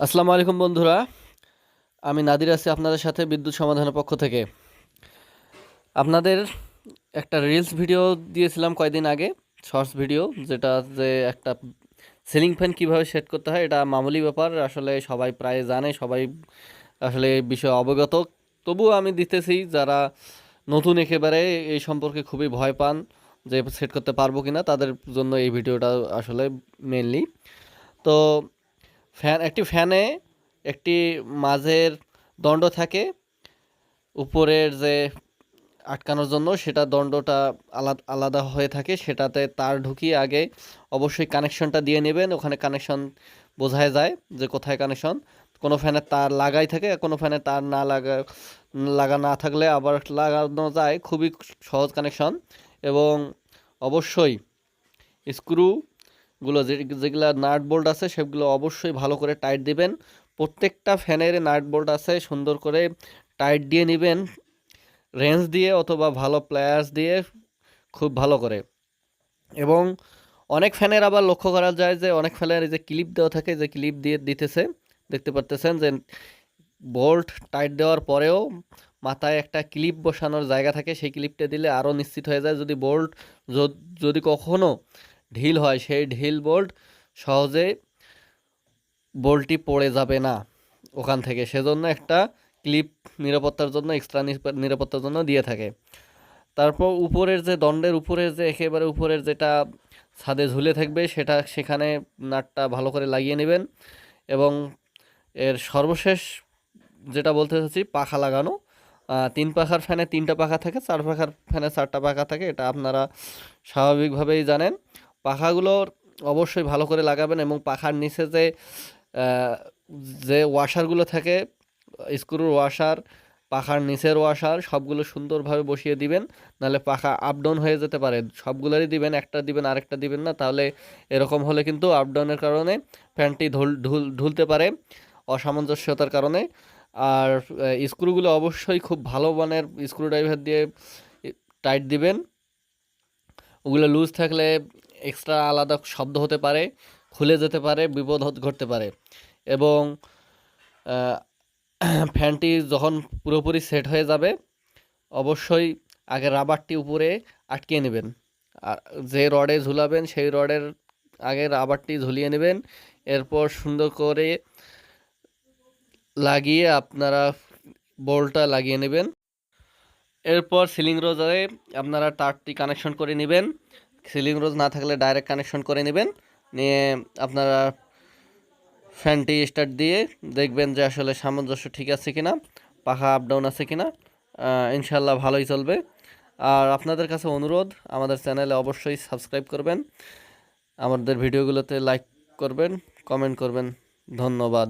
আসসালামু আলাইকুম বন্ধুরা। আমি নাদির আছি আপনাদের সাথে বিদ্যুৎ সমাধানের পক্ষ থেকে। আপনাদের একটা রিলস ভিডিও দিয়েছিলাম কয়দিন আগে শর্টস ভিডিও যেটা যে একটা সিলিং ফ্যান কীভাবে সেট করতে হয়, এটা মামুলি ব্যাপার। আসলে সবাই প্রায় জানে, সবাই আসলে এই বিষয়ে অবগত। তবুও আমি দিতেছি, যারা নতুন একেবারে এই সম্পর্কে খুবই ভয় পান যে সেট করতে পারব কি না তাদের জন্য এই ভিডিওটা আসলে মেনলি তো ফ্যান, একটি ফ্যানে একটি মাঝের দণ্ড থাকে, উপরের যে আটকানোর জন্য সেটা দণ্ডটা আলাদা আলাদা হয়ে থাকে, সেটাতে তার ঢুকিয়ে আগে অবশ্যই কানেকশনটা দিয়ে নেবেন, ওখানে কানেকশন বোঝায় যায় যে কোথায় কানেকশন। কোনো ফ্যানের তার লাগাই থাকে, কোনো ফ্যানে তার না লাগা লাগা না থাকলে আবার লাগানো যায়, খুবই সহজ কানেকশন। এবং অবশ্যই স্ক্রু গুলো যেগুলো নাট বোল্ট আছে সেগুলো অবশ্যই ভালো করে টাইট দিবেন। প্রত্যেকটা ফ্যানের নাট বোল্ট আছে, সুন্দর করে টাইট দিয়ে নেবেন। রেঞ্জ দিয়ে অথবা ভালো প্লায়ার্স দিয়ে খুব ভালো করে। এবং অনেক ফ্যানের আবার লক্ষ্য করা যায় যে, অনেক ফ্যানের যে ক্লিপ দেওয়া থাকে, যে ক্লিপ দিয়ে দিতেছে, দেখতে পারতেছেন যে বোল্ট টাইট দেওয়ার পরেও মাথায় একটা ক্লিপ বসানোর জায়গা থাকে, সেই ক্লিপটা দিলে আরও নিশ্চিত হয়ে যায়। যদি বোল্ট যদি কখনও ঢিল হয়, সেই ঢিল বোল্ট সহজে বোল্টটি পড়ে যাবে না ওখান থেকে। সেজন্য একটা ক্লিপ নিরাপত্তার জন্য, এক্সট্রা নিরাপত্তার জন্য দিয়ে থাকে। তারপর উপরের যে দণ্ডের উপরের যে একেবারে উপরের যেটা ছাদে ঝুলে থাকবে, সেটা সেখানে নাটটা ভালো করে লাগিয়ে নেবেন এবং এর সর্বশেষ যেটা বলতে চাচ্ছি, পাখা লাগানো। তিন পাখার ফ্যানে তিনটা পাখা থাকে, চার পাখার ফ্যানে চারটা পাখা থাকে, এটা আপনারা স্বাভাবিকভাবেই জানেন। পাখাগুলোর অবশ্যই ভালো করে লাগাবেন এবং পাখার নিচে যে যে ওয়াশারগুলো থাকে স্ক্রুর ওয়াশার পাখার নিচের ওয়াশার সবগুলো সুন্দরভাবে বসিয়ে দিবেন। নাহলে পাখা আপ ডাউন হয়ে যেতে পারে। সবগুলোরই দিবেন, একটা দিবেন, আরেকটা দিবেন না। তাহলে এরকম হলে কিন্তু আপ ডাউনের কারণে ফ্যানটি ধুল ঢুল ঢুলতে পারে অসামঞ্জস্যতার কারণে। আর স্ক্রুগুলো অবশ্যই খুব ভালো মানের স্ক্রু ড্রাইভার দিয়ে টাইট দিবেন। ওগুলো লুজ থাকলে এক্সট্রা আলাদা শব্দ হতে পারে, খুলে যেতে পারে, বিপদ ঘটতে পারে। এবং ফ্যানটি যখন পুরোপুরি সেট হয়ে যাবে, অবশ্যই আগে রাবারটি উপরে আটকিয়ে নেবেন। আর যে রডে ঝুলাবেন, সেই রডের আগে রাবারটি ঝুলিয়ে নেবেন। এরপর সুন্দর করে লাগিয়ে আপনারা বোল্টটা লাগিয়ে নেবেন। এরপর সিলিং রোজে আপনারা তারটি কানেকশন করে নেবেন। সিলিং রোজ না থাকলে ডাইরেক্ট কানেকশন করে নেবেন। নিয়ে আপনারা ফ্যানটি স্টার্ট দিয়ে দেখবেন যে আসলে সামঞ্জস্য ঠিক আছে কিনা, পাখা আপ ডাউন আছে কিনা ইনশাল্লাহ ভালোই চলবে। আর আপনাদের কাছে অনুরোধ, আমাদের চ্যানেলে অবশ্যই সাবস্ক্রাইব করবেন। আমাদের ভিডিওগুলোতে লাইক করবেন কমেন্ট করবেন। ধন্যবাদ।